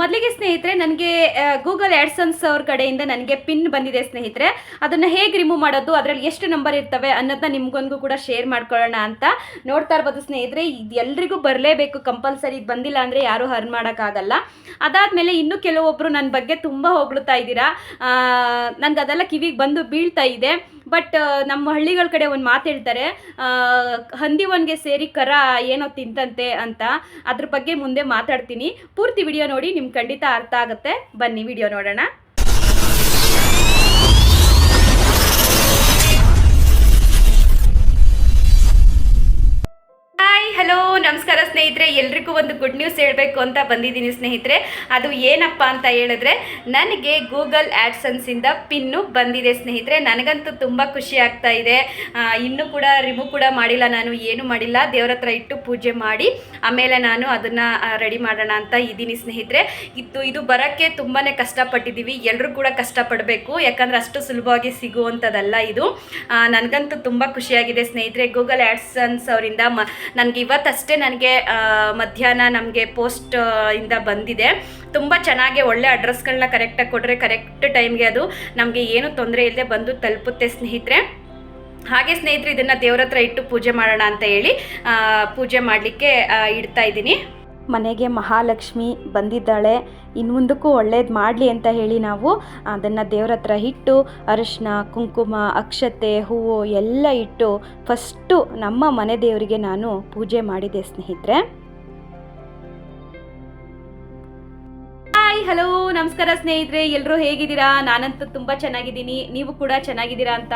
ಮೊದಲಿಗೆ ಸ್ನೇಹಿತರೆ, ನನಗೆ ಗೂಗಲ್ ಆ್ಯಡ್ಸನ್ಸ್ ಅವ್ರ ಕಡೆಯಿಂದ ನನಗೆ ಪಿನ್ ಬಂದಿದೆ ಸ್ನೇಹಿತರೆ. ಅದನ್ನು ಹೇಗೆ ರಿಮೂವ್ ಮಾಡೋದು, ಅದರಲ್ಲಿ ಎಷ್ಟು ನಂಬರ್ ಇರ್ತವೆ ಅನ್ನೋದನ್ನ ನಿಮ್ಗೊಂದು ಕೂಡ ಶೇರ್ ಮಾಡ್ಕೊಳ್ಳೋಣ ಅಂತ ನೋಡ್ತಾ ಇರ್ಬೋದು ಸ್ನೇಹಿತರೆ. ಇದು ಬರಲೇಬೇಕು ಕಂಪಲ್ಸರಿ ಇದು ಬಂದಿಲ್ಲ ಅಂದರೆ ಯಾರೂ ಹರ್ನ್ ಮಾಡೋಕ್ಕಾಗಲ್ಲ. ಅದಾದಮೇಲೆ ಇನ್ನೂ ಕೆಲವೊಬ್ಬರು ನನ್ನ ಬಗ್ಗೆ ತುಂಬ ಹೊಗಳ್ತಾ ಇದ್ದೀರಾ. ನನಗೆ ಅದೆಲ್ಲ ಕಿವಿಗೆ ಬಂದು ಬೀಳ್ತಾ ಇದೆ. ಬಟ್ ನಮ್ಮ ಹಳ್ಳಿಗಳ ಕಡೆ ಒಂದು ಮಾತು ಹೇಳ್ತಾರೆ ಹಂದಿ ಒನ್ಗೆ ಸೇರಿ ಕರ ಏನೋ ತಿಂತಂತೆ ಅಂತ. ಅದ್ರ ಬಗ್ಗೆ ಮುಂದೆ ಮಾತಾಡ್ತೀನಿ. ಪೂರ್ತಿ ವಿಡಿಯೋ ನೋಡಿ, ನಿಮ್ಗೆ ಖಂಡಿತ ಅರ್ಥ ಆಗುತ್ತೆ. ಬನ್ನಿ ವಿಡಿಯೋ ನೋಡೋಣ. ಹಲೋ ನಮಸ್ಕಾರ ಸ್ನೇಹಿತರೆ. ಎಲ್ರಿಗೂ ಒಂದು ಗುಡ್ ನ್ಯೂಸ್ ಹೇಳಬೇಕು ಅಂತ ಬಂದಿದ್ದೀನಿ ಸ್ನೇಹಿತರೆ. ಅದು ಏನಪ್ಪ ಅಂತ ಹೇಳಿದ್ರೆ, ನನಗೆ ಗೂಗಲ್ ಆ್ಯಡ್ಸನ್ಸಿಂದ ಪಿನ್ನು ಬಂದಿದೆ ಸ್ನೇಹಿತರೆ. ನನಗಂತೂ ತುಂಬ ಖುಷಿ ಆಗ್ತಾ ಇದೆ. ಇನ್ನೂ ಕೂಡ ರಿಮೂವ್ ಕೂಡ ಮಾಡಿಲ್ಲ ನಾನು, ಏನು ಮಾಡಿಲ್ಲ. ದೇವ್ರ ಹತ್ರ ಇಟ್ಟು ಪೂಜೆ ಮಾಡಿ, ಆಮೇಲೆ ನಾನು ಅದನ್ನು ರೆಡಿ ಮಾಡೋಣ ಅಂತ ಇದ್ದೀನಿ ಸ್ನೇಹಿತರೆ. ಇದು ಇದು ಬರೋಕ್ಕೆ ತುಂಬಾ ಕಷ್ಟಪಟ್ಟಿದ್ದೀವಿ. ಎಲ್ಲರೂ ಕೂಡ ಕಷ್ಟಪಡಬೇಕು. ಯಾಕಂದರೆ ಅಷ್ಟು ಸುಲಭವಾಗಿ ಸಿಗುವಂಥದ್ದಲ್ಲ ಇದು. ನನಗಂತೂ ತುಂಬ ಖುಷಿಯಾಗಿದೆ ಸ್ನೇಹಿತರೆ. ಗೂಗಲ್ ಆ್ಯಡ್ಸನ್ಸ್ ಅವರಿಂದ ಮ ಇವತ್ತಷ್ಟೇ ನನಗೆ ಮಧ್ಯಾಹ್ನ ನಮಗೆ ಪೋಸ್ಟ್ ಇಂದ ಬಂದಿದೆ. ತುಂಬ ಚೆನ್ನಾಗಿ ಒಳ್ಳೆ ಅಡ್ರೆಸ್ಗಳನ್ನ ಕರೆಕ್ಟಾಗಿ ಕೊಟ್ಟರೆ ಕರೆಕ್ಟ್ ಟೈಮ್ಗೆ ಅದು ನಮಗೆ ಏನು ತೊಂದರೆ ಇಲ್ಲದೆ ಬಂದು ತಲುಪುತ್ತೆ ಸ್ನೇಹಿತರೆ. ಹಾಗೆ ಸ್ನೇಹಿತರೆ, ಇದನ್ನು ದೇವ್ರ ಹತ್ರ ಇಟ್ಟು ಪೂಜೆ ಮಾಡೋಣ ಅಂತ ಹೇಳಿ ಪೂಜೆ ಮಾಡಲಿಕ್ಕೆ ಇಡ್ತಾ ಇದ್ದೀನಿ. ಮನೆಗೆ ಮಹಾಲಕ್ಷ್ಮಿ ಬಂದಿದ್ದಾಳೆ. ಇನ್ನು ಮುಂದಕ್ಕೂ ಒಳ್ಳೇದು ಮಾಡಲಿ ಅಂತ ಹೇಳಿ ನಾವು ಅದನ್ನು ದೇವ್ರ ಹತ್ರ ಇಟ್ಟು ಅರಿಶಿನ ಕುಂಕುಮ, ಅಕ್ಷತೆ, ಹೂವು ಎಲ್ಲ ಇಟ್ಟು ಫಸ್ಟು ನಮ್ಮ ಮನೆ ದೇವರಿಗೆ ನಾನು ಪೂಜೆ ಮಾಡಿದೆ ಸ್ನೇಹಿತರೆ. ಹಲೋ, ನಮಸ್ಕಾರ ಸ್ನೇಹಿತರೆ. ಎಲ್ಲರೂ ಹೇಗಿದ್ದೀರಾ? ನಾನಂತೂ ತುಂಬ ಚೆನ್ನಾಗಿದ್ದೀನಿ. ನೀವು ಕೂಡ ಚೆನ್ನಾಗಿದ್ದೀರಾ ಅಂತ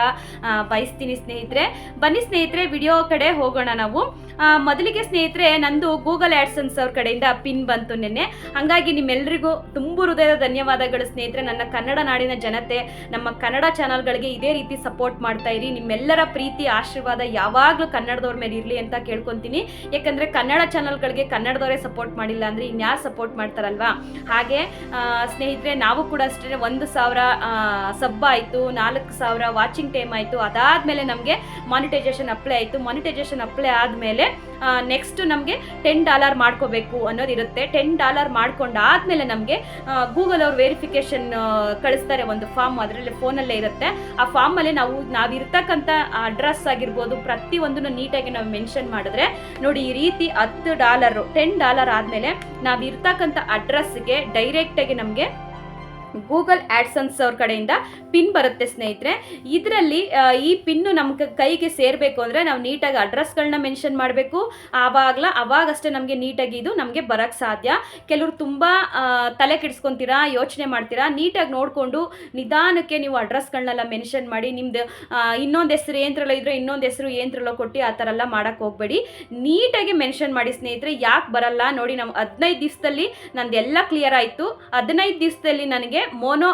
ಬಯಸ್ತೀನಿ ಸ್ನೇಹಿತರೆ. ಬನ್ನಿ ಸ್ನೇಹಿತರೆ, ವಿಡಿಯೋ ಕಡೆ ಹೋಗೋಣ ನಾವು. ಮೊದಲಿಗೆ ಸ್ನೇಹಿತರೆ, ನಂದು ಗೂಗಲ್ ಆ್ಯಡ್ಸನ್ಸ್ ಅವ್ರ ಕಡೆಯಿಂದ ಪಿನ್ ಬಂತು ನಿನ್ನೆ. ಹಾಗಾಗಿ ನಿಮ್ಮೆಲ್ಲರಿಗೂ ತುಂಬ ಹೃದಯದ ಧನ್ಯವಾದಗಳು ಸ್ನೇಹಿತರೆ. ನನ್ನ ಕನ್ನಡ ನಾಡಿನ ಜನತೆ, ನಮ್ಮ ಕನ್ನಡ ಚಾನಲ್ಗಳಿಗೆ ಇದೇ ರೀತಿ ಸಪೋರ್ಟ್ ಮಾಡ್ತಾ ಇರಿ. ನಿಮ್ಮೆಲ್ಲರ ಪ್ರೀತಿ, ಆಶೀರ್ವಾದ ಯಾವಾಗಲೂ ಕನ್ನಡದವ್ರ ಮೇಲೆ ಇರಲಿ ಅಂತ ಕೇಳ್ಕೊತೀನಿ. ಯಾಕಂದರೆ ಕನ್ನಡ ಚಾನಲ್ಗಳಿಗೆ ಕನ್ನಡದವರೇ ಸಪೋರ್ಟ್ ಮಾಡಿಲ್ಲ ಅಂದರೆ ಇನ್ಯಾರು ಸಪೋರ್ಟ್ ಮಾಡ್ತಾರಲ್ವಾ? ಹಾಗೆ ಸ್ನೇಹಿತರೆ, ನಾವು ಕೂಡ ಅಷ್ಟೇ ಒಂದು ಸಾವಿರ ಸಬ್ ಆಯಿತು, ನಾಲ್ಕು ಸಾವಿರ ವಾಚಿಂಗ್ ಟೈಮ್ ಆಯಿತು. ಅದಾದಮೇಲೆ ನಮಗೆ ಮಾನಿಟೈಜೇಷನ್ ಅಪ್ಲೈ ಆಯಿತು. ಮಾನಿಟೈಜೇಷನ್ ಅಪ್ಲೈ ಆದಮೇಲೆ ನೆಕ್ಸ್ಟ್ ನಮಗೆ ಟೆನ್ ಡಾಲರ್ ಮಾಡ್ಕೋಬೇಕು ಅನ್ನೋದಿರುತ್ತೆ ಟೆನ್ ಡಾಲರ್ ಮಾಡ್ಕೊಂಡಾದ್ಮೇಲೆ ನಮಗೆ ಗೂಗಲ್ ಅವ್ರು ವೆರಿಫಿಕೇಶನ್ ಕಳಿಸ್ತಾರೆ ಒಂದು ಫಾರ್ಮ್ ಅದರಲ್ಲಿ ಫೋನಲ್ಲೇ ಇರುತ್ತೆ. ಆ ಫಾರ್ಮಲ್ಲಿ ನಾವು ನಾವಿರ್ತಕ್ಕಂಥ ಅಡ್ರೆಸ್ ಆಗಿರ್ಬೋದು ಪ್ರತಿಯೊಂದನ್ನು ನೀಟಾಗಿ ನಾವು ಮೆನ್ಷನ್ ಮಾಡಿದ್ರೆ ನೋಡಿ ಈ ರೀತಿ ಹತ್ತು ಡಾಲರು ಟೆನ್ ಡಾಲರ್ ಆದಮೇಲೆ ನಾವು ಇರ್ತಕ್ಕಂಥ ಅಡ್ರೆಸ್ಗೆ ಡೈರೆಕ್ಟಾಗಿ ನಮಗೆ ಗೂಗಲ್ ಆಡ್ಸನ್ಸ್ ಅವ್ರ ಕಡೆಯಿಂದ ಪಿನ್ ಬರುತ್ತೆ ಸ್ನೇಹಿತರೆ. ಇದರಲ್ಲಿ ಈ ಪಿನ್ನು ನಮ್ಮ ಕೈಗೆ ಸೇರಬೇಕು ಅಂದರೆ ನಾವು ನೀಟಾಗಿ ಅಡ್ರೆಸ್ಗಳನ್ನ ಮೆನ್ಷನ್ ಮಾಡಬೇಕು. ಆವಾಗಲ, ಅವಾಗಷ್ಟೇ ನಮಗೆ ನೀಟಾಗಿ ಇದು ನಮಗೆ ಬರೋಕ್ಕೆ ಸಾಧ್ಯ. ಕೆಲವರು ತುಂಬ ತಲೆ ಕೆಡಿಸ್ಕೊತೀರಾ, ಯೋಚನೆ ಮಾಡ್ತೀರಾ, ನೀಟಾಗಿ ನೋಡಿಕೊಂಡು ನಿಧಾನಕ್ಕೆ ನೀವು ಅಡ್ರೆಸ್ಗಳನ್ನೆಲ್ಲ ಮೆನ್ಷನ್ ಮಾಡಿ ನಿಮ್ಮದು ಇನ್ನೊಂದು ಹೆಸರು ಏಂತ್ರಲ್ಲ ಇದ್ರೆ ಇನ್ನೊಂದು ಹೆಸರು ಏಂತ್ರಲ್ಲೋ ಕೊಟ್ಟು ಆ ಥರ ಎಲ್ಲ ಮಾಡೋಕ್ಕೆ ಹೋಗಬೇಡಿ. ನೀಟಾಗಿ ಮೆನ್ಷನ್ ಮಾಡಿ ಸ್ನೇಹಿತರೆ, ಯಾಕೆ ಬರಲ್ಲ? ನೋಡಿ, ನಾವು ಹದಿನೈದು ದಿವಸದಲ್ಲಿ ನಂದು ಎಲ್ಲ ಕ್ಲಿಯರ್ ಆಯಿತು. ಹದಿನೈದು ದಿವಸದಲ್ಲಿ ನನಗೆ ಮೋನೋ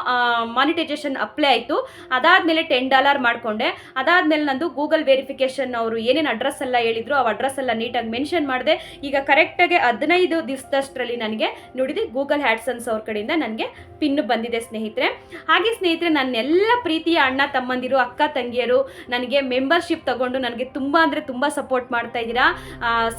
ಮಾನಿಟೈಸೇಷನ್ ಅಪ್ಲೈ ಆಯಿತು. ಅದಾದಮೇಲೆ ಟೆನ್ ಡಾಲರ್ ಮಾಡಿಕೊಂಡೆ. ಅದಾದಮೇಲೆ ನಂದು ಗೂಗಲ್ ವೆರಿಫಿಕೇಷನ್ ಅವರು ಏನೇನು ಅಡ್ರೆಸ್ ಎಲ್ಲ ಹೇಳಿದ್ರು ಆ ಅಡ್ರೆಸ್ ಎಲ್ಲ ನೀಟಾಗಿ ಮೆನ್ಷನ್ ಮಾಡಿದೆ. ಈಗ ಕರೆಕ್ಟಾಗಿ ಹದಿನೈದು ದಿವಸದಷ್ಟರಲ್ಲಿ ನನಗೆ ನೋಡಿದೆ ಗೂಗಲ್ ಹ್ಯಾಡ್ಸನ್ಸ್ ಅವ್ರ ಕಡೆಯಿಂದ ನನಗೆ ಪಿನ್ ಬಂದಿದೆ ಸ್ನೇಹಿತರೆ. ಹಾಗೆ ಸ್ನೇಹಿತರೆ, ನನ್ನೆಲ್ಲ ಪ್ರೀತಿಯ ಅಣ್ಣ ತಮ್ಮಂದಿರು, ಅಕ್ಕ ತಂಗಿಯರು, ನನಗೆ ಮೆಂಬರ್ಶಿಪ್ ತಗೊಂಡು ನನಗೆ ತುಂಬ ಅಂದರೆ ತುಂಬ ಸಪೋರ್ಟ್ ಮಾಡ್ತಾ ಇದ್ದೀರಾ.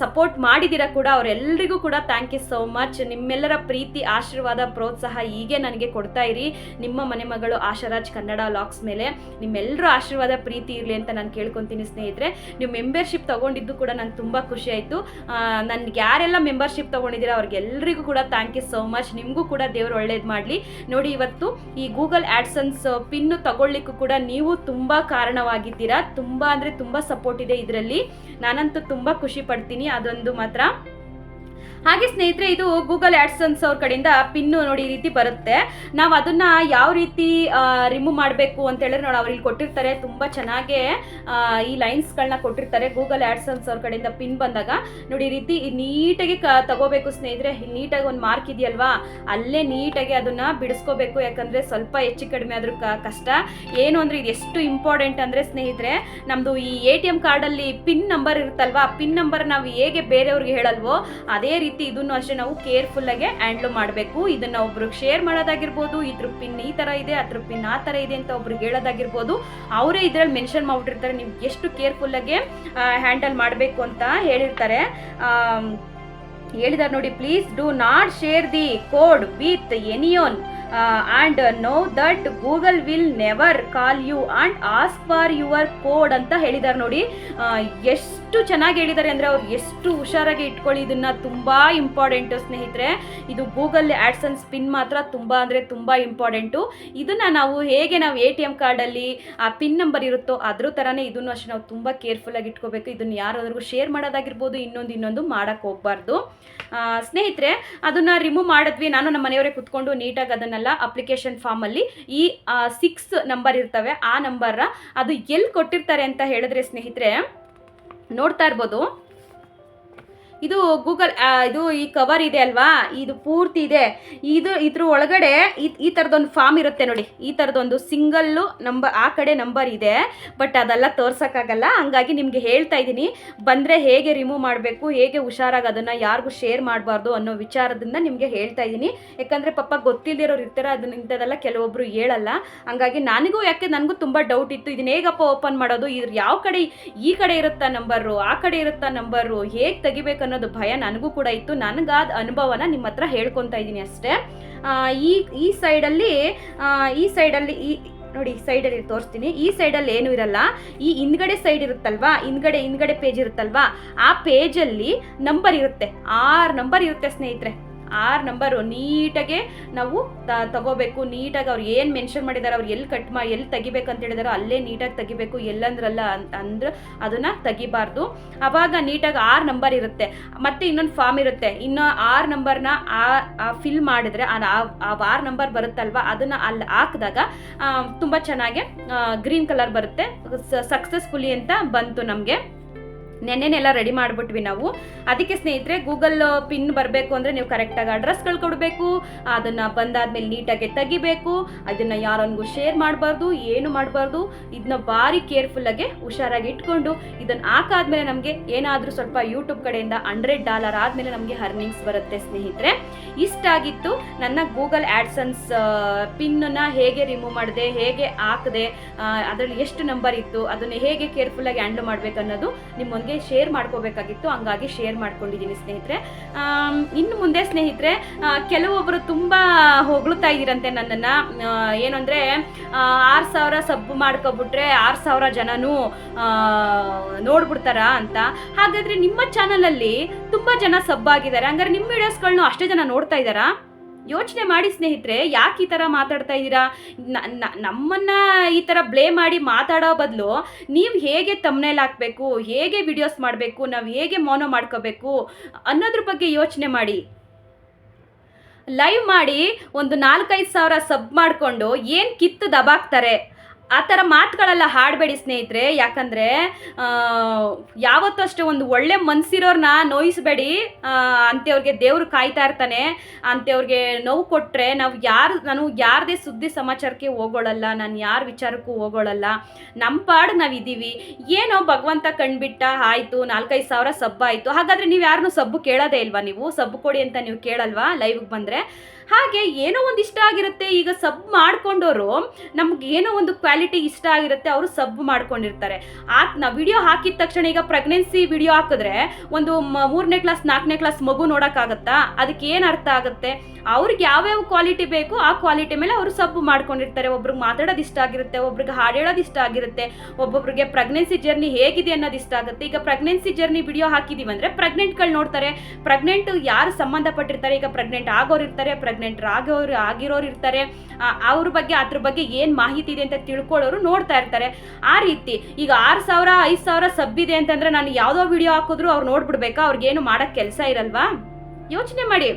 ಸಪೋರ್ಟ್ ಮಾಡಿದ್ದೀರಾ ಕೂಡ ಅವರೆಲ್ಲರಿಗೂ ಕೂಡ ಥ್ಯಾಂಕ್ ಯು ಸೋ ಮಚ್ ನಿಮ್ಮೆಲ್ಲರ ಪ್ರೀತಿ, ಆಶೀರ್ವಾದ, ಪ್ರೋತ್ಸಾಹ ಹೀಗೆ ನನಗೆ ಕೊಡ್ತಾ ಇರಿ. ನಿಮ್ಮ ಮನೆ ಮಗಳು ಆಶಾರಾಜ್ ಕನ್ನಡ ಲಾಕ್ಸ್ ಮೇಲೆ ನಿಮ್ಮೆಲ್ಲರೂ ಆಶೀರ್ವಾದ, ಪ್ರೀತಿ ಇರಲಿ ಅಂತ ನಾನು ಕೇಳ್ಕೊತೀನಿ ಸ್ನೇಹಿತರೆ. ನೀವು ಮೆಂಬರ್ಶಿಪ್ ತಗೊಂಡಿದ್ದು ಕೂಡ ನಂಗೆ ತುಂಬ ಖುಷಿ ಆಯಿತು. ನನಗೆ ಯಾರೆಲ್ಲ ಮೆಂಬರ್ಶಿಪ್ ತೊಗೊಂಡಿದ್ದೀರಾ ಅವ್ರಿಗೆಲ್ಲರಿಗೂ ಕೂಡ ಥ್ಯಾಂಕ್ ಯು ಸೋ ಮಚ್ ನಿಮಗೂ ಕೂಡ ದೇವರು ಒಳ್ಳೇದು ಮಾಡಲಿ. ನೋಡಿ ಇವತ್ತು ಈ ಗೂಗಲ್ ಆ್ಯಡ್ಸನ್ಸ್ ಪಿನ್ನು ತಗೊಳ್ಳಿಕ್ಕೂ ಕೂಡ ನೀವು ತುಂಬ ಕಾರಣವಾಗಿದ್ದೀರಾ. ತುಂಬ ಅಂದರೆ ತುಂಬ ಸಪೋರ್ಟ್ ಇದೆ ಇದರಲ್ಲಿ. ನಾನಂತೂ ತುಂಬ ಖುಷಿ ಪಡ್ತೀನಿ. ಅದೊಂದು ಮಾತ್ರ. ಹಾಗೆ ಸ್ನೇಹಿತರೆ, ಇದು ಗೂಗಲ್ ಆಡ್ಸನ್ಸ್ ಅವ್ರ ಕಡೆಯಿಂದ ಪಿನ್ನು ನೋಡಿ ಈ ರೀತಿ ಬರುತ್ತೆ. ನಾವು ಅದನ್ನ ಯಾವ ರೀತಿ ರಿಮೂವ್ ಮಾಡಬೇಕು ಅಂತ ಹೇಳಿದ್ರೆ ನೋಡಿ ಅವ್ರು ಇಲ್ಲಿ ಕೊಟ್ಟಿರ್ತಾರೆ. ತುಂಬಾ ಚೆನ್ನಾಗೆ ಈ ಲೈನ್ಸ್ಗಳನ್ನ ಕೊಟ್ಟಿರ್ತಾರೆ ಗೂಗಲ್ ಆಡ್ಸನ್ಸ್ ಅವ್ರ ಕಡೆಯಿಂದ ಪಿನ್ ಬಂದಾಗ. ನೋಡಿ ಈ ರೀತಿ ನೀಟಾಗಿ ಕ, ತಗೋಬೇಕು ಸ್ನೇಹಿತರೆ. ನೀಟಾಗಿ ಒಂದು ಮಾರ್ಕ್ ಇದೆಯಲ್ವಾ? ಅಲ್ಲೇ ನೀಟಾಗಿ ಅದನ್ನ ಬಿಡಿಸ್ಕೋಬೇಕು. ಯಾಕಂದ್ರೆ ಸ್ವಲ್ಪ ಹೆಚ್ಚು ಕಡಿಮೆ ಆದ್ರೂ ಕಷ್ಟ. ಏನು ಅಂದ್ರೆ ಇದು ಎಷ್ಟು ಇಂಪಾರ್ಟೆಂಟ್ ಅಂದ್ರೆ ಸ್ನೇಹಿತರೆ, ನಮ್ದು ಈ ಎ ಟಿ ಎಂ ಕಾರ್ಡಲ್ಲಿ ಪಿನ್ ನಂಬರ್ ಇರುತ್ತಲ್ವಾ? ಪಿನ್ ನಂಬರ್ ನಾವು ಹೇಗೆ ಬೇರೆಯವ್ರಿಗೆ ಹೇಳಲ್ವೋ, ಅದೇ ಇದನ್ನು ಅಷ್ಟೇ ನಾವು ಕೇರ್ಫುಲ್ಲಾಗೆ ಹ್ಯಾಂಡ್ಲ್ ಮಾಡಬೇಕು. ಇದನ್ನ ಒಬ್ರಿಗೆ ಶೇರ್ ಮಾಡೋದಾಗಿರ್ಬೋದು ಇದ್ರ ಪಿನ್ ಈ ಥರ ಇದೆ ಅದ್ರ ಪಿನ್ ಆ ಥರ ಇದೆ ಅಂತ ಒಬ್ರಿಗೆ ಹೇಳೋದಾಗಿರ್ಬೋದು, ಅವರೇ ಇದರಲ್ಲಿ ಮೆನ್ಷನ್ ಮಾಡಿಬಿಟ್ಟಿರ್ತಾರೆ. ನೀವು ಎಷ್ಟು ಕೇರ್ಫುಲ್ಲಾಗೆ ಹ್ಯಾಂಡಲ್ ಮಾಡಬೇಕು ಅಂತ ಹೇಳಿರ್ತಾರೆ. ಹೇಳಿದ್ದಾರೆ ಹೇಳಿದಾರೆ ನೋಡಿ please do not share the code with anyone and know that Google will never call you and ask for your code ಅಂತ ಹೇಳಿದ್ದಾರೆ ನೋಡಿ. ಎಷ್ಟು ಚೆನ್ನಾಗಿ ಹೇಳಿದ್ದಾರೆ ಅಂದರೆ ಅವ್ರು ಎಷ್ಟು ಹುಷಾರಾಗಿ ಇಟ್ಕೊಳ್ಳಿ. ಇದನ್ನ ತುಂಬ ಇಂಪಾರ್ಟೆಂಟು ಸ್ನೇಹಿತರೆ. ಇದು ಗೂಗಲ್ ಆ್ಯಡ್ಸನ್ ಪಿನ್ ಮಾತ್ರ ತುಂಬ ಅಂದರೆ ತುಂಬ ಇಂಪಾರ್ಟೆಂಟು ಇದನ್ನು ನಾವು ಹೇಗೆ ನಾವು ಎ ಟಿ ಎಂ ಕಾರ್ಡಲ್ಲಿ ಆ ಪಿನ್ ನಂಬರ್ ಇರುತ್ತೋ ಅದ್ರ ಥರನೇ ಇದನ್ನು ಅಷ್ಟೇ ನಾವು ತುಂಬ ಕೇರ್ಫುಲ್ಲಾಗಿ ಇಟ್ಕೋಬೇಕು. ಇದನ್ನು ಯಾರಾದ್ರಿಗೂ ಶೇರ್ ಮಾಡೋದಾಗಿರ್ಬೋದು, ಇನ್ನೊಂದು ಇನ್ನೊಂದು ಮಾಡೋಕ್ಕೆ ಹೋಗಬಾರ್ದು. ಸ್ನೇಹಿತರೆ, ಅದನ್ನು ರಿಮೂವ್ ಮಾಡಿದ್ವಿ. ನಾನು ನಮ್ಮ ಮನೆಯವರೇ ಕುತ್ಕೊಂಡು ನೀಟಾಗಿ ಅದನ್ನೆಲ್ಲ ಅಪ್ಲಿಕೇಶನ್ ಫಾರ್ಮಲ್ಲಿ ಈ ಸಿಕ್ಸ್ ನಂಬರ್ ಇರ್ತವೆ, ಆ ನಂಬರ್ನ ಅದು ಎಲ್ಲಿ ಕೊಟ್ಟಿರ್ತಾರೆ ಅಂತ ಹೇಳಿದ್ರೆ ಸ್ನೇಹಿತರೆ, ನೋಡ್ತಾ ಇರ್ಬೋದು. ಇದು ಗೂಗಲ್ ಇದು ಈ ಕವರ್ ಇದೆ ಅಲ್ವಾ? ಇದು ಪೂರ್ತಿ ಇದೆ. ಇದು ಇದ್ರ ಒಳಗಡೆ ಈ ಥರದೊಂದು ಫಾರ್ಮ್ ಇರುತ್ತೆ ನೋಡಿ. ಈ ಥರದೊಂದು ಸಿಂಗಲ್ಲು ನಂಬರ್ ಆ ಕಡೆ ನಂಬರ್ ಇದೆ. ಬಟ್ ಅದೆಲ್ಲ ತೋರ್ಸೋಕ್ಕಾಗಲ್ಲ. ಹಂಗಾಗಿ ನಿಮಗೆ ಹೇಳ್ತಾ ಇದ್ದೀನಿ. ಬಂದರೆ ಹೇಗೆ ರಿಮೂವ್ ಮಾಡಬೇಕು, ಹೇಗೆ ಹುಷಾರಾಗಿ ಅದನ್ನು ಯಾರಿಗೂ ಶೇರ್ ಮಾಡಬಾರ್ದು ಅನ್ನೋ ವಿಚಾರದಿಂದ ನಿಮಗೆ ಹೇಳ್ತಾ ಇದ್ದೀನಿ. ಯಾಕಂದರೆ ಪಾಪ ಗೊತ್ತಿಲ್ಲದಿರೋರು ಇರ್ತಾರೆ, ಅದನ್ನ ಇಂಥದ್ದೆಲ್ಲ ಕೆಲವೊಬ್ಬರು ಹೇಳಲ್ಲ. ಹಂಗಾಗಿ ನನಗೂ ಯಾಕೆ, ನನಗೂ ತುಂಬ ಡೌಟ್ ಇತ್ತು. ಇದನ್ನ ಹೇಗಪ್ಪ ಓಪನ್ ಮಾಡೋದು? ಇದ್ರ ಯಾವ ಕಡೆ ಈ ಕಡೆ ಇರುತ್ತಾ ನಂಬರು ಆ ಕಡೆ ಇರುತ್ತಾ ನಂಬರು ಹೇಗೆ ತೆಗಿಬೇಕು ಅನ್ನೋದು ಭಯ ನನಗೂ ಕೂಡ ಇತ್ತು. ನನಗಾದ ಅನುಭವನ ನಿಮ್ಮ ಹತ್ರ ಹೇಳ್ಕೊತಾ ಇದ್ದೀನಿ ಅಷ್ಟೇ. ಈ ಈ ಸೈಡಲ್ಲಿ ಈ ಸೈಡಲ್ಲಿ ಈ, ನೋಡಿ ಈ ಸೈಡಲ್ಲಿ ತೋರಿಸ್ತೀನಿ. ಈ ಸೈಡಲ್ಲಿ ಏನೂ ಇರಲ್ಲ. ಈ ಹಿಂದ್ಗಡೆ ಸೈಡ್ ಇರುತ್ತಲ್ವಾ? ಹಿಂದ್ಗಡೆ ಹಿಂದ್ಗಡೆ ಪೇಜ್ ಇರುತ್ತಲ್ವಾ? ಆ ಪೇಜಲ್ಲಿ ನಂಬರ್ ಇರುತ್ತೆ. ಆರು ನಂಬರ್ ಇರುತ್ತೆ ಸ್ನೇಹಿತರೆ. ಆರು ನಂಬರು ನೀಟಾಗೆ ನಾವು ತಗೋಬೇಕು. ನೀಟಾಗಿ ಅವ್ರು ಏನು ಮೆನ್ಷನ್ ಮಾಡಿದ್ದಾರೆ ಅವ್ರು ಎಲ್ಲಿ ಕಟ್ ಮಾಡಿ ಎಲ್ಲಿ ಅಂತ ಹೇಳಿದಾರೋ ಅಲ್ಲೇ ನೀಟಾಗಿ ತೆಗಿಬೇಕು, ಎಲ್ಲಂದ್ರಲ್ಲ ಅಂದ್ರೆ ಅದನ್ನು ತೆಗಿಬಾರ್ದು. ಅವಾಗ ನೀಟಾಗಿ ಆರು ನಂಬರ್ ಇರುತ್ತೆ. ಮತ್ತೆ ಇನ್ನೊಂದು ಫಾರ್ಮ್ ಇರುತ್ತೆ. ಇನ್ನು ಆರು ನಂಬರ್ನ ಆ ಫಿಲ್ ಮಾಡಿದ್ರೆ ಆ ಆರು ನಂಬರ್ ಬರುತ್ತಲ್ವ? ಅದನ್ನು ಅಲ್ಲಿ ಹಾಕಿದಾಗ ತುಂಬ ಚೆನ್ನಾಗಿ ಗ್ರೀನ್ ಕಲರ್ ಬರುತ್ತೆ. ಸಕ್ಸಸ್ಫುಲಿ ಅಂತ ಬಂತು ನಮಗೆ. ನೆನ್ನೆನೆಲ್ಲ ರೆಡಿ ಮಾಡಿಬಿಟ್ವಿ ನಾವು. ಅದಕ್ಕೆ ಸ್ನೇಹಿತರೆ ಗೂಗಲ್ ಪಿನ್ ಬರಬೇಕು ಅಂದರೆ ನೀವು ಕರೆಕ್ಟಾಗಿ ಅಡ್ರೆಸ್ಗಳು ಕೊಡಬೇಕು, ಅದನ್ನು ಬಂದಾದ್ಮೇಲೆ ನೀಟಾಗಿ ತೆಗಿಬೇಕು, ಅದನ್ನು ಯಾರೊಂದಿಗೂ ಶೇರ್ ಮಾಡಬಾರ್ದು, ಏನು ಮಾಡಬಾರ್ದು ಇದನ್ನ ಭಾರಿ ಕೇರ್ಫುಲ್ಲಾಗಿ ಹುಷಾರಾಗಿ ಇಟ್ಕೊಂಡು ಇದನ್ನು ಹಾಕಾದ್ಮೇಲೆ ನಮಗೆ ಏನಾದರೂ ಸ್ವಲ್ಪ ಯೂಟ್ಯೂಬ್ ಕಡೆಯಿಂದ ಹಂಡ್ರೆಡ್ ಡಾಲರ್ ಆದಮೇಲೆ ನಮಗೆ ಅರ್ನಿಂಗ್ಸ್ ಬರುತ್ತೆ ಸ್ನೇಹಿತರೆ. ಇಷ್ಟಾಗಿತ್ತು ನನ್ನ ಗೂಗಲ್ ಆ್ಯಡ್ಸನ್ಸ್ ಪಿನ್ನನ್ನು ಹೇಗೆ ರಿಮೂವ್ ಮಾಡಿದೆ, ಹೇಗೆ ಹಾಕಿದೆ ಅದರಲ್ಲಿ ಎಷ್ಟು ನಂಬರ್ ಇತ್ತು, ಅದನ್ನು ಹೇಗೆ ಕೇರ್ಫುಲ್ಲಾಗಿ ಹ್ಯಾಂಡಲ್ ಮಾಡಬೇಕು ಅನ್ನೋದು ನಿಮ್ಮೊಂದಿಗೆ ಶೇರ್ ಮಾಡ್ಕೋಬೇಕಾಗಿತ್ತು, ಹಂಗಾಗಿ ಶೇರ್ ಮಾಡ್ಕೊಂಡಿದ್ದೀನಿ ಸ್ನೇಹಿತರೆ. ಇನ್ನು ಮುಂದೆ ಸ್ನೇಹಿತರೆ ಕೆಲವೊಬ್ಬರು ತುಂಬ ಹೊಗಳುತ್ತಾ ಇದ್ದೀರಂತೆ ನನ್ನನ್ನು. ಏನು ಅಂದರೆ ಆರು ಸಾವಿರ ಸಬ್ಬು ಮಾಡ್ಕೊಬಿಟ್ರೆ ಆರು ಸಾವಿರ ಜನನೂ ನೋಡ್ಬಿಡ್ತಾರ ಅಂತ. ಹಾಗಾದರೆ ನಿಮ್ಮ ಚಾನಲಲ್ಲಿ ತುಂಬ ಜನ ಸಬ್ ಆಗಿದ್ದಾರೆ ಹಂಗಾರೆ ನಿಮ್ಮ ವಿಡಿಯೋಸ್ಗಳನ್ನೂ ಅಷ್ಟೇ ಜನ ನೋಡ್ತಾ ಇದ್ದಾರಾ? ಯೋಚನೆ ಮಾಡಿ ಸ್ನೇಹಿತರೆ, ಯಾಕೆ ಈ ಥರ ಮಾತಾಡ್ತಾ ಇದ್ದೀರಾ? ನಮ್ಮನ್ನ ಈ ಥರ ಬ್ಲೇ ಮಾಡಿ ಮಾತಾಡೋ ಬದಲು ನೀವು ಹೇಗೆ ತಮ್ಮನೇಲಿ ಹಾಕಬೇಕು, ಹೇಗೆ ವಿಡಿಯೋಸ್ ಮಾಡಬೇಕು, ನಾವು ಹೇಗೆ ಮೋನೋ ಮಾಡ್ಕೋಬೇಕು ಅನ್ನೋದ್ರ ಬಗ್ಗೆ ಯೋಚನೆ ಮಾಡಿ. ಲೈವ್ ಮಾಡಿ ಒಂದು ನಾಲ್ಕೈದು ಸಾವಿರ ಸಬ್ ಮಾಡಿಕೊಂಡು ಏನು ಕಿತ್ತು ದಬಾಕ್ತಾರೆ? ಆ ಥರ ಮಾತುಗಳೆಲ್ಲ ಹಾಡಬೇಡಿ ಸ್ನೇಹಿತರೆ. ಯಾಕಂದರೆ ಯಾವತ್ತೂ ಅಷ್ಟೇ ಒಂದು ಒಳ್ಳೆ ಮನಸ್ಸಿರೋರನ್ನ ನೋಯಿಸ್ಬೇಡಿ. ಅಂತೆಯವ್ರಿಗೆ ದೇವ್ರು ಕಾಯ್ತಾ ಇರ್ತಾನೆ. ಅಂಥವ್ರಿಗೆ ನೋವು ಕೊಟ್ಟರೆ ನಾವು ಯಾರು, ನಾನು ಯಾರದೇ ಸುದ್ದಿ ಸಮಾಚಾರಕ್ಕೆ ಹೋಗೋಳಲ್ಲ, ನಾನು ಯಾರ ವಿಚಾರಕ್ಕೂ ಹೋಗೋಳಲ್ಲ. ನಮ್ಮ ಪಾಡು ನಾವು ಇದ್ದೀವಿ ಏನೋ ಭಗವಂತ ಕಣ್ಬಿಟ್ಟ ಆಯಿತು, ನಾಲ್ಕೈದು ಸಾವಿರ ಸಬ್ಬ ಆಯಿತು ಹಾಗಾದರೆ ನೀವು ಯಾರನ್ನೂ ಸಬ್ಬು ಕೇಳೋದೇ ಇಲ್ವಾ ನೀವು? ಸಬ್ಬು ಕೊಡಿ ಅಂತ ನೀವು ಕೇಳಲ್ವಾ ಲೈವ್ಗೆ ಬಂದರೆ? ಹಾಗೆ ಏನೋ ಒಂದು ಇಷ್ಟ ಆಗಿರುತ್ತೆ, ಈಗ ಸಬ್ ಮಾಡ್ಕೊಂಡವರು ನಮ್ಗೆ ಏನೋ ಒಂದು ಕ್ವಾಲಿಟಿ ಇಷ್ಟ ಆಗಿರುತ್ತೆ, ಅವರು ಸಬ್ ಮಾಡ್ಕೊಂಡಿರ್ತಾರೆ. ಆ ವಿಡಿಯೋ ಹಾಕಿದ ತಕ್ಷಣ ಈಗ ಪ್ರೆಗ್ನೆನ್ಸಿ ವಿಡಿಯೋ ಹಾಕಿದ್ರೆ ಒಂದು ಮೂರನೇ ಕ್ಲಾಸ್ ನಾಲ್ಕನೇ ಕ್ಲಾಸ್ ಮಗು ನೋಡೋಕ್ಕಾಗತ್ತಾ? ಅದಕ್ಕೆ ಏನು ಅರ್ಥ ಆಗುತ್ತೆ? ಅವ್ರಿಗೆ ಯಾವ್ಯಾವ ಕ್ವಾಲಿಟಿ ಬೇಕು, ಆ ಕ್ವಾಲಿಟಿ ಮೇಲೆ ಅವರು ಸಬ್ ಮಾಡ್ಕೊಂಡಿರ್ತಾರೆ. ಒಬ್ರಿಗೆ ಮಾತಾಡೋದು ಇಷ್ಟ ಆಗಿರುತ್ತೆ, ಒಬ್ರಿಗೆ ಹಾಡು ಇಷ್ಟ ಆಗಿರುತ್ತೆ, ಒಬ್ಬೊಬ್ರಿಗೆ ಪ್ರೆಗ್ನೆನ್ಸಿ ಜರ್ನಿ ಹೇಗಿದೆ ಅನ್ನೋದು ಇಷ್ಟ ಆಗುತ್ತೆ. ಈಗ ಪ್ರೆಗ್ನೆನ್ಸಿ ಜರ್ನಿ ವಿಡಿಯೋ ಹಾಕಿದೀವಿ ಅಂದರೆ ಪ್ರೆಗ್ನೆಂಟ್ಗಳು ನೋಡ್ತಾರೆ. ಪ್ರೆಗ್ನೆಂಟ್ ಯಾರು ಸಂಬಂಧಪಟ್ಟಿರ್ತಾರೆ, ಈಗ ಪ್ರೆಗ್ನೆಂಟ್ ಆಗೋರು ಇರ್ತಾರೆ ಪ್ರೆಗ್ನೆಂಟ್ ಆಗೋರು ಆಗಿರೋರು ಇರ್ತಾರೆ. ಅವ್ರ ಬಗ್ಗೆ, ಅದ್ರ ಬಗ್ಗೆ ಏನು ಮಾಹಿತಿ ಇದೆ ಅಂತ ತಿಳ್ಕೊಳ್ಳೋರು ನೋಡ್ತಾ ಇರ್ತಾರೆ. ಆ ರೀತಿ ಈಗ ಆರು ಸಾವಿರ, ಐದು ಸಾವಿರ ಸಬ್ಬಿದೆ ಅಂತಂದ್ರೆ ನಾನು ಯಾವುದೋ ವಿಡಿಯೋ ಹಾಕಿದ್ರು ಅವ್ರು ನೋಡ್ಬಿಡ್ಬೇಕಾ? ಅವ್ರಿಗೇನು ಮಾಡೋಕ್ಕೆ ಕೆಲಸ ಇರಲ್ವಾ? ಯೋಚನೆ ಮಾಡಿ.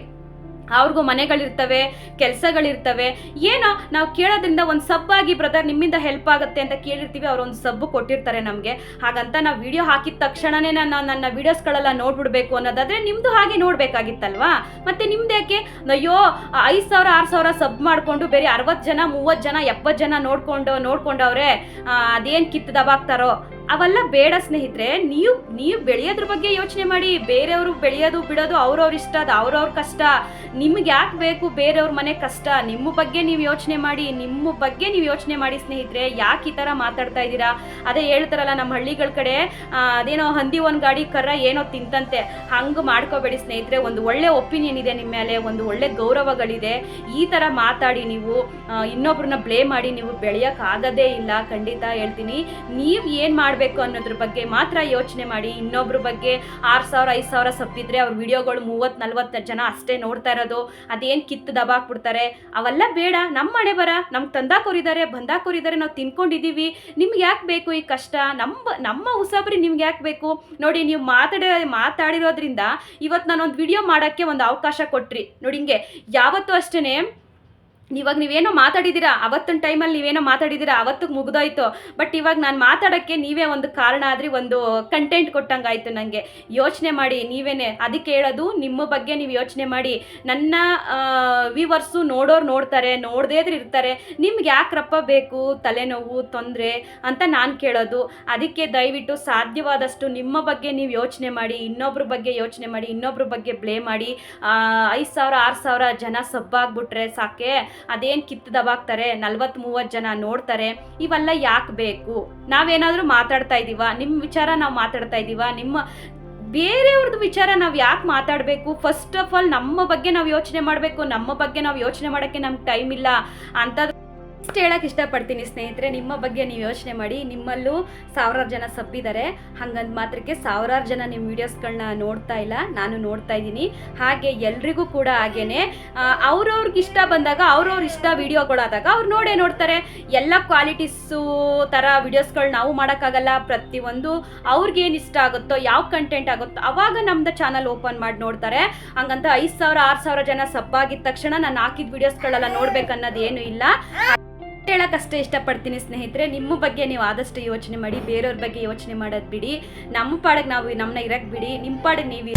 ಅವ್ರಿಗೂ ಮನೆಗಳಿರ್ತವೆ, ಕೆಲಸಗಳಿರ್ತವೆ. ಏನೋ ನಾವು ಕೇಳೋದ್ರಿಂದ ಒಂದು ಸಬ್ಬಾಗಿ ಬ್ರದರ್ ನಿಮ್ಮಿಂದ ಹೆಲ್ಪ್ ಆಗುತ್ತೆ ಅಂತ ಕೇಳಿರ್ತೀವಿ ಅವ್ರು ಒಂದು ಸಬ್ಬು ಕೊಟ್ಟಿರ್ತಾರೆ ನಮಗೆ. ಹಾಗಂತ ನಾವು ವಿಡಿಯೋ ಹಾಕಿದ ತಕ್ಷಣನೇ ನಾನು ನನ್ನ ವೀಡಿಯೋಸ್ಗಳೆಲ್ಲ ನೋಡ್ಬಿಡ್ಬೇಕು ಅನ್ನೋದಾದರೆ ನಿಮ್ಮದು ಹಾಗೆ ನೋಡಬೇಕಾಗಿತ್ತಲ್ವಾ? ಮತ್ತು ನಿಮ್ದು ಯಾಕೆ? ಅಯ್ಯೋ, ಐದು ಸಾವಿರ, ಆರು ಸಾವಿರ ಸಬ್ ಮಾಡಿಕೊಂಡು ಬೇರೆ ಅರವತ್ತು ಜನ ಮೂವತ್ತು ಜನ ಎಪ್ಪತ್ತು ಜನ ನೋಡ್ಕೊಂಡು, ನೋಡ್ಕೊಂಡವ್ರೆ ಅದೇನು ಕಿತ್ತು ದಬಾಕ್ತಾರೋ ಅವೆಲ್ಲ ಬೇಡ ಸ್ನೇಹಿತರೆ, ನೀವು ನೀವು ಬೆಳೆಯೋದ್ರ ಬಗ್ಗೆ ಯೋಚನೆ ಮಾಡಿ. ಬೇರೆಯವರು ಬೆಳೆಯೋದು, ಬಿಡೋದು ಅವ್ರವ್ರ ಇಷ್ಟ, ಅದು ಅವ್ರವ್ರ ಕಷ್ಟ. ನಿಮ್ಗೆ ಯಾಕೆ ಬೇಕು ಬೇರೆಯವ್ರ ಮನೆ ಕಷ್ಟ? ನಿಮ್ಮ ಬಗ್ಗೆ ನೀವು ಯೋಚನೆ ಮಾಡಿ, ನಿಮ್ಮ ಬಗ್ಗೆ ನೀವು ಯೋಚನೆ ಮಾಡಿ ಸ್ನೇಹಿತರೆ. ಯಾಕೆ ಈ ಥರ ಮಾತಾಡ್ತಾ ಇದ್ದೀರಾ? ಅದೇ ಹೇಳ್ತಾರಲ್ಲ ನಮ್ಮ ಹಳ್ಳಿಗಳ ಕಡೆ ಅದೇನೋ ಹಂದಿ ಒಂದು ಗಾಡಿ ಕರ್ರ ಏನೋ ತಿಂತಂತೆ. ಹಂಗೆ ಮಾಡ್ಕೋಬೇಡಿ ಸ್ನೇಹಿತರೆ. ಒಂದು ಒಳ್ಳೆ ಒಪಿನಿಯನ್ ಇದೆ ನಿಮ್ಮ ಮೇಲೆ, ಒಂದು ಒಳ್ಳೆ ಗೌರವಗಳಿದೆ. ಈ ಥರ ಮಾತಾಡಿ ನೀವು ಇನ್ನೊಬ್ರನ್ನ ಬ್ಲೇಮ್ ಮಾಡಿ ನೀವು ಬೆಳೆಯೋಕ್ಕಾಗದೇ ಇಲ್ಲ. ಖಂಡಿತ ಹೇಳ್ತೀನಿ. ನೀವು ಏನು ಮಾಡಬೇಕು ಅನ್ನೋದ್ರ ಬಗ್ಗೆ ಮಾತ್ರ ಯೋಚನೆ ಮಾಡಿ. ಇನ್ನೊಬ್ರ ಬಗ್ಗೆ ಆರು ಸಾವಿರ, ಐದು ಸಾವಿರ ಸಬ್ಬಿದ್ರೆ ಅವ್ರ ವಿಡಿಯೋಗಳು ಮೂವತ್ತು, ನಲ್ವತ್ತು ಜನ ಅಷ್ಟೇ ನೋಡ್ತಾ ಇರೋದು. ಅದೇನು ಕಿತ್ತು ದಬಾಕ್ಬಿಡ್ತಾರೆ ಅವೆಲ್ಲ ಬೇಡ. ನಮ್ಮ ಮನೆ ಬರ. ನಮ್ಗೆ ತಂದಾಕೋರಿದ್ದಾರೆ ಬಂದಾಕೋರಿದ್ದಾರೆ ನಾವು ತಿನ್ಕೊಂಡಿದ್ದೀವಿ ನಿಮ್ಗೆ ಯಾಕೆ ಬೇಕು ಈ ಕಷ್ಟ? ನಮ್ಮ ನಮ್ಮ ಉಸಾಬರಿ ನಿಮ್ಗೆ ಯಾಕೆ ಬೇಕು? ನೋಡಿ ನೀವು ಮಾತಾಡ, ಮಾತಾಡಿರೋದ್ರಿಂದ ಇವತ್ತು ನಾನೊಂದು ವಿಡಿಯೋ ಮಾಡೋಕ್ಕೆ ಒಂದು ಅವಕಾಶ ಕೊಟ್ರಿ. ನೋಡಿ ಹಿಂಗೆ, ಯಾವತ್ತೂ ಅಷ್ಟೇ ಇವಾಗ ನೀವೇನೋ ಮಾತಾಡಿದ್ದೀರಾ? ಅವತ್ತಿನ ಟೈಮಲ್ಲಿ ನೀವೇನೋ ಮಾತಾಡಿದ್ದೀರಾ? ಅವತ್ತಿಗೆ ಮುಗ್ದೋಯ್ತು. ಬಟ್ ಇವಾಗ ನಾನು ಮಾತಾಡೋಕ್ಕೆ ನೀವೇ ಒಂದು ಕಾರಣ ಆದರೆ, ಒಂದು ಕಂಟೆಂಟ್ ಕೊಟ್ಟಂಗಾಯ್ತು ನನಗೆ ಯೋಚನೆ ಮಾಡಿ, ನೀವೇನೆ ಅದಕ್ಕೆ ಹೇಳೋದು, ನಿಮ್ಮ ಬಗ್ಗೆ ನೀವು ಯೋಚನೆ ಮಾಡಿ. ನನ್ನ ವ್ಯೂವರ್ಸು ನೋಡೋರು ನೋಡ್ತಾರೆ, ನೋಡದೇ ಇದ್ರೆ ಇರ್ತಾರೆ. ನಿಮ್ಗೆ ಯಾಕ್ರಪ್ಪ ಬೇಕು ತಲೆನೋವು, ತೊಂದರೆ ಅಂತ ನಾನು ಕೇಳೋದು. ಅದಕ್ಕೆ ದಯವಿಟ್ಟು ಸಾಧ್ಯವಾದಷ್ಟು ನಿಮ್ಮ ಬಗ್ಗೆ ನೀವು ಯೋಚನೆ ಮಾಡಿ, ಇನ್ನೊಬ್ರ ಬಗ್ಗೆ ಯೋಚನೆ ಮಾಡಿ, ಇನ್ನೊಬ್ರ ಬಗ್ಗೆ ಬ್ಲೇ ಮಾಡಿ. ಐದು ಸಾವಿರ, ಆರು ಸಾವಿರ ಜನ ಸಬ್ಬಾಗ್ಬಿಟ್ರೆ ಸಾಕೆ? ಅದೇನು ಕಿತ್ತದವಾಗ್ತಾರೆ? ನಲ್ವತ್ತು ಮೂವತ್ತು ಜನ ನೋಡ್ತಾರೆ. ಇವೆಲ್ಲ ಯಾಕೆ ಬೇಕು? ನಾವೇನಾದರೂ ಮಾತಾಡ್ತಾ ಇದ್ದೀವ ನಿಮ್ಮ ವಿಚಾರ ನಾವು ಮಾತಾಡ್ತಾ ಇದ್ದೀವ ನಿಮ್ಮ ಬೇರೆಯವ್ರದ್ದು ವಿಚಾರ ನಾವು ಯಾಕೆ ಮಾತಾಡಬೇಕು? ಫಸ್ಟ್ ಆಫ್ ಆಲ್ ನಮ್ಮ ಬಗ್ಗೆ ನಾವು ಯೋಚನೆ ಮಾಡಬೇಕು. ನಮ್ಮ ಬಗ್ಗೆ ನಾವು ಯೋಚನೆ ಮಾಡೋಕ್ಕೆ ನಮ್ಗೆ ಟೈಮ್ ಇಲ್ಲ. ಅಂತ ಹೇಳಕ್ಕೆ ಇಷ್ಟಪಡ್ತೀನಿ ಸ್ನೇಹಿತರೆ, ನಿಮ್ಮ ಬಗ್ಗೆ ನೀವು ಯೋಚನೆ ಮಾಡಿ, ನಿಮ್ಮಲ್ಲೂ ಸಾವಿರಾರು ಜನ ಸಬ್ಬಿದ್ದಾರೆ ಹಾಗಂತ ಮಾತ್ರಕ್ಕೆ ಸಾವಿರಾರು ಜನ ನಿಮ್ಮ ವೀಡಿಯೋಸ್ಗಳನ್ನ ನೋಡ್ತಾ ಇಲ್ಲ, ನಾನು ನೋಡ್ತಾ ಇದ್ದೀನಿ. ಹಾಗೆ ಎಲ್ರಿಗೂ ಕೂಡ ಹಾಗೇನೆ ಅವ್ರವ್ರಿಗೆ ಇಷ್ಟ ಬಂದಾಗ, ಅವ್ರವ್ರ ಇಷ್ಟ ವಿಡಿಯೋಗಳಾದಾಗ ಅವ್ರು ನೋಡೇ ನೋಡ್ತಾರೆ. ಎಲ್ಲ ಕ್ವಾಲಿಟೀಸು ಥರ ವೀಡಿಯೋಸ್ಗಳು ನಾವು ಮಾಡೋಕ್ಕಾಗಲ್ಲ, ಪ್ರತಿಯೊಂದು ಅವ್ರಿಗೇನು ಇಷ್ಟ ಆಗುತ್ತೋ, ಯಾವ ಕಂಟೆಂಟ್ ಆಗುತ್ತೋ, ಅವಾಗ ನಮ್ದು ಚಾನಲ್ ಓಪನ್ ಮಾಡಿ ನೋಡ್ತಾರೆ. ಹಂಗಂತ ಐದು ಸಾವಿರ, ಆರು ಸಾವಿರ ಜನ ಸಬ್ಬಾಗಿದ ತಕ್ಷಣ ನಾನು ಹಾಕಿದ ವೀಡಿಯೋಸ್ಗಳೆಲ್ಲ ನೋಡ್ಬೇಕನ್ನೋದು ಏನು ಇಲ್ಲ. ಹೇಳಕ್ಕಷ್ಟೇ ಇಷ್ಟಪಡ್ತೀನಿ ಸ್ನೇಹಿತರೆ. ನಿಮ್ಮ ಬಗ್ಗೆ ನೀವು ಆದಷ್ಟು ಯೋಚನೆ ಮಾಡಿ, ಬೇರೆಯವ್ರ ಬಗ್ಗೆ ಯೋಚನೆ ಮಾಡೋದು ಬಿಡಿ. ನಮ್ಮ ಪಾಡಿಗೆ ನಾವು ನಮ್ಮನ್ನ ಇರಕ್ಕೆ ಬಿಡಿ. ನಿಮ್ಮ ಪಾಡಿಗೆ ನೀವು.